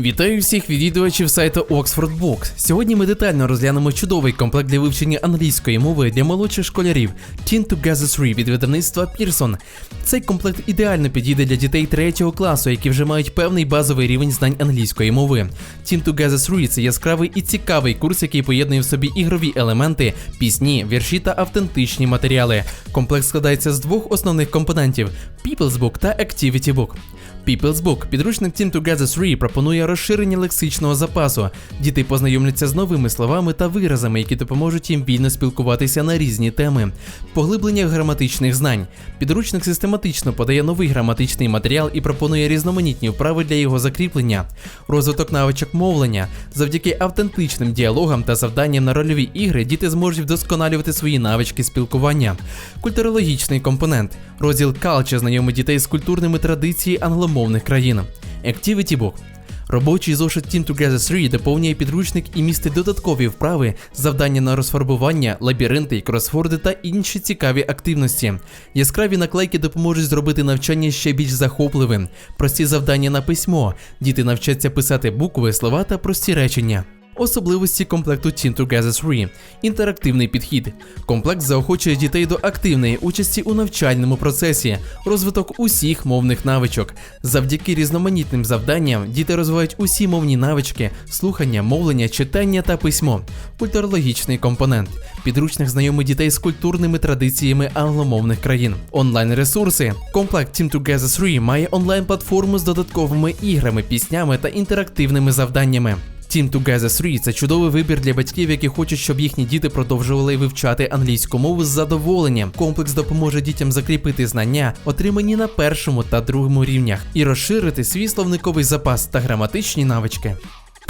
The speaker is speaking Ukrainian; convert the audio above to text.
Вітаю всіх відвідувачів сайту Oxford Books. Сьогодні ми детально розглянемо чудовий комплект для вивчення англійської мови для молодших школярів Teen Together 3 від видавництва Pearson. Цей комплект ідеально підійде для дітей третього класу, які вже мають певний базовий рівень знань англійської мови. Teen Together 3 – це яскравий і цікавий курс, який поєднує в собі ігрові елементи, пісні, вірші та автентичні матеріали. Комплект складається з двох основних компонентів: People's Book та Activity Book. People's Book підручник Team Together 3 пропонує розширення лексичного запасу. Діти познайомляться з новими словами та виразами, які допоможуть їм вільно спілкуватися на різні теми. Поглиблення граматичних знань. Підручник систематично подає новий граматичний матеріал і пропонує різноманітні вправи для його закріплення. Розвиток навичок мовлення. Завдяки автентичним діалогам та завданням на рольові ігри діти зможуть вдосконалювати свої навички спілкування. Культурологічний компонент. Розділ Culture знайомить дітей з культурними традиціями англомовних країн. Activity Book. Робочий зошит Team Together 3 доповнює підручник і містить додаткові вправи, завдання на розфарбування, лабіринти, кросфорди та інші цікаві активності. Яскраві наклейки допоможуть зробити навчання ще більш захопливим. Прості завдання на письмо. Діти навчаться писати букви, слова та прості речення. Особливості комплекту Teen Together 3. Інтерактивний підхід. Комплект заохочує дітей до активної участі у навчальному процесі, розвиток усіх мовних навичок. Завдяки різноманітним завданням діти розвивають усі мовні навички, слухання, мовлення, читання та письмо. Культурологічний компонент. Підручник знайомить дітей з культурними традиціями англомовних країн. Онлайн-ресурси. Комплект Team Together 3 має онлайн-платформу з додатковими іграми, піснями та інтерактивними завданнями. Team Together 3 – це чудовий вибір для батьків, які хочуть, щоб їхні діти продовжували вивчати англійську мову з задоволенням. Комплекс допоможе дітям закріпити знання, отримані на першому та другому рівнях, і розширити свій словниковий запас та граматичні навички.